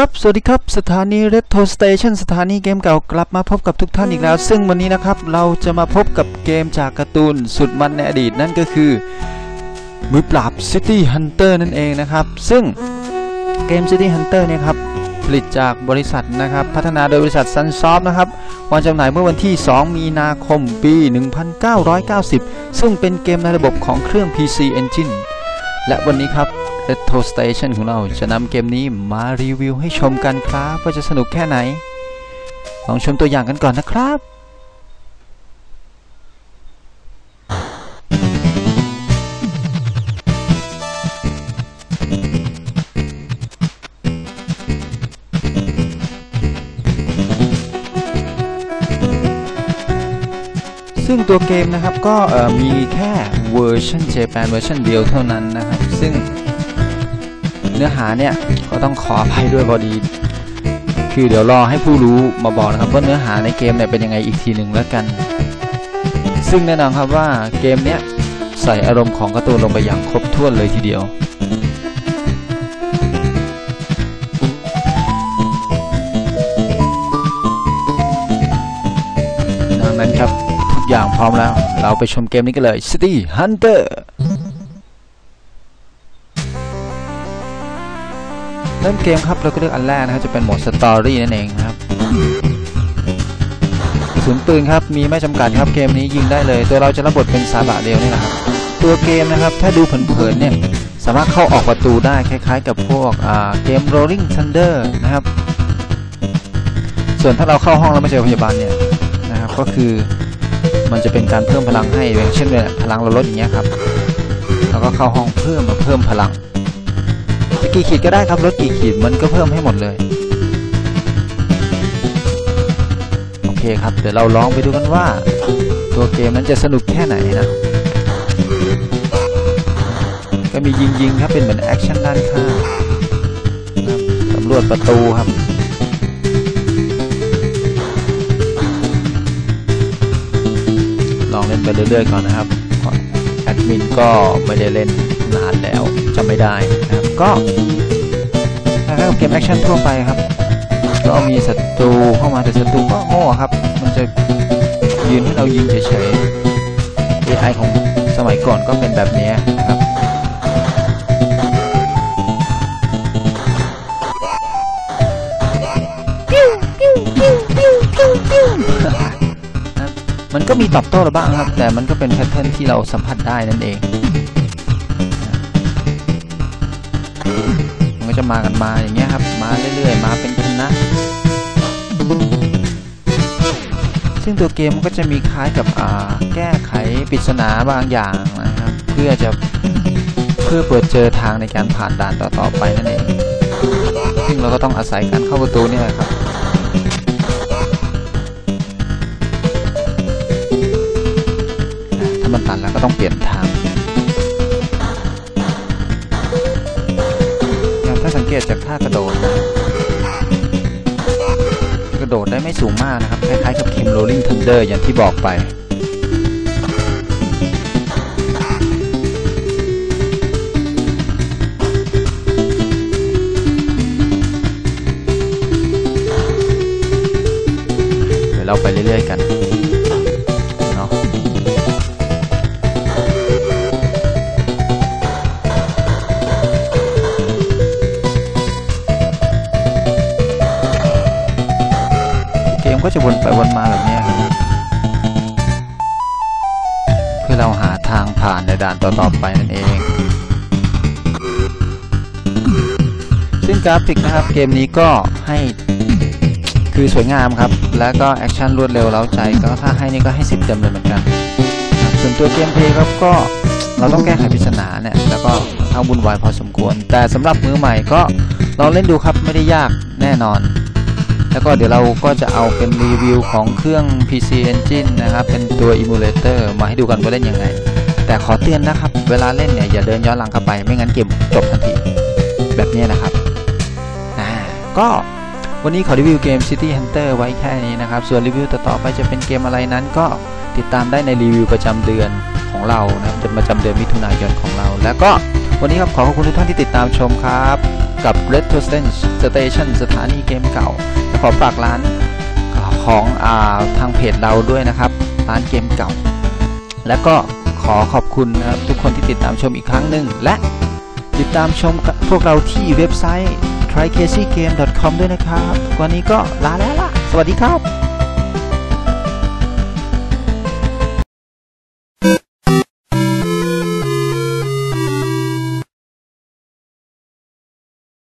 ครับ สวัสดีครับ สถานี Retro Station สถานีเกมเก่ากลับมาพบกับทุกท่านอีกแล้ว ซึ่งวันนี้นะครับ เราจะมาพบกับเกมจากการ์ตูนสุดมันในอดีตนั่นก็คือ มือปราบ City Hunter นั่นเองนะครับ ซึ่งเกม City Hunter เนี่ยครับ ผลิตจากบริษัทนะครับ พัฒนาโดยบริษัท Sunsoft นะครับวางจำหน่ายเมื่อวันที่ 2 มีนาคมปี 1990 ซึ่งเป็นเกมในระบบของเครื่อง PC Engine และวันนี้ครับ Retro Station ของเราจะนำเกมนี้มารีวิวให้ชมกันครับ ว่าจะสนุกแค่ไหน ลองชมตัวอย่างกันก่อนนะครับซึ่งตัวเกมนะครับก็มีแค่เวอร์ชันเจแปนเวอร์ชันเดียวเท่านั้นนะครับ ซึ่ง เนื้อหาเนี่ยก็ต้องขออภัยด้วยพอดี คือเดี๋ยวรอให้ผู้รู้มาบอกนะครับว่าเนื้อหาในเกมเนี่ยเป็นยังไงอีกทีหนึ่งแล้วกัน ซึ่งแน่นอนครับว่าเกมเนี้ยใส่อารมณ์ของการ์ตูนลงไปอย่างครบถ้วนเลยทีเดียวดังนั้นครับทุกอย่างพร้อมแล้ว เราไปชมเกมนี้กันเลย City Hunter ริ่มเกมครับเราก็เลือกอันแรกนะครับจะเป็นโหมดสตอรี่นั่นเองครับกระสุนปืนครับมีไม่จำกัดครับเกมนี้ยิงได้เลยตัวเราจะรับบทเป็นซาบะเดียวนี่นะครับตัวเกมนะครับถ้าดูเผินๆเนี่ยสามารถเข้าออกประตูได้คล้ายๆ กับพวกเกม Rolling Thunder นะครับ ส่วนถ้าเราเข้าห้องแล้วไม่เจอพยาบาลเนี่ยนะครับก็คือมันจะเป็นการเพิ่มพลังให้อย่างเช่นเนี่ยพลังเราลดอย่างเงี้ยครับแล้วก็เข้าห้องเพิ่มมาเพิ่มพลัง จะกี่ขีดก็ได้ครับลดกี่ขีดมันก็เพิ่มให้หมดเลย โอเคครับ เดี๋ยวเราลองไปดูกันว่า ตัวเกมนั้นจะสนุกแค่ไหนนะ ก็มียิงยิงๆครับเป็นเหมือนแอคชั่นด้านข้างสำรวจประตูครับลองเล่นไปเรื่อยๆก่อนนะครับ แอดมินก็ไม่ได้เล่นนานแล้วจำไม่ได้นะครับ ก็คล้ายๆกับเกมแอคชั่นทั่วไปครับ ก็มีศัตรูเข้ามาแต่ศัตรูก็โง่ครับ มันจะยืนให้เรายิงเฉยๆ AI ของสมัยก่อนก็เป็นแบบนี้นะครับมันก็มีตอบโต้เราบ้างครับ แต่มันก็เป็นแพทเทิร์นที่เราสัมผัสได้นั่นเอง มันก็จะมากันมาอย่างเงี้ยครับ มาเรื่อยๆ มาเป็นคณะซึ่งตัวเกมก็จะมีคล้ายกับแก้ไขปริศนาบางอย่างนะครับ เพื่อจะเพื่อเปิดเจอทางในการผ่านด่านต่อๆไปนั่นเองซึ่งเราก็ต้องอาศัยการเข้าประตูนี่แหละครับถ้ามันตันแล้วก็ต้องเปลี่ยนทาง เกตจากท่ากระโดดนะกระโดดได้ไม่สูงมากนะครับ คล้ายๆกับเคมโรลลิงทันเดอร์อย่างที่บอกไปเดี๋ยวเราไปเรื่อยๆกัน ก็จะวนไปวนมาแบบนี้ครับเพื่อเราหาทางผ่านในด่านต่อๆไปนั่นเอง ซึ่งกราฟิกนะครับเกมนี้ก็ให้คือสวยงามครับ แล้วก็แอคชั่นรวดเร็วเร้าใจ ก็ถ้าให้นี่ก็ให้สิบเต็มเลยเหมือนกันส่วนตัวเกมเพลย์ครับก็เราต้องแก้ไขปริศนาเนี่ยแล้วก็เข้าวุ่นวายพอสมควร แต่สำหรับมือใหม่ก็ลองเล่นดูครับไม่ได้ยากแน่นอน แล้วก็เดี๋ยวเราก็จะเอาเป็นรีวิวของเครื่อง PC Engine นะครับ เป็นตัว Emulator มาให้ดูกันว่าเล่นยังไง แต่ขอเตือนนะครับ เวลาเล่นเนี่ยอย่าเดินย้อนหลังเข้าไป ไม่งั้นเกมจบทันที แบบนี้นะครับอ่าก็วันนี้ขอรีวิวเกม City Hunter ไว้แค่นี้นะครับ ส่วนรีวิวต่อๆไปจะเป็นเกมอะไรนั้นก็ติดตามได้ในรีวิวประจำเดือนของเรานะครับจะประจำเดือนมิถุนายนของเรา แล้วก็วันนี้ครับขอขอบคุณทุกท่านที่ติดตามชมครับ กับ Red to Station สถานีเกมเก่า ขอฝากร้านของอาทางเพจเราด้วยนะครับ ร้านเกมเก่า และก็ขอขอบคุณนะครับทุกคนที่ติดตามชมอีกครั้งหนึ่งและติดตามชมพวกเราที่เว็บไซต์ trycasygame.com ด้วยนะครับ วันนี้ก็ลาแล้วล่ะ สวัสดีครับ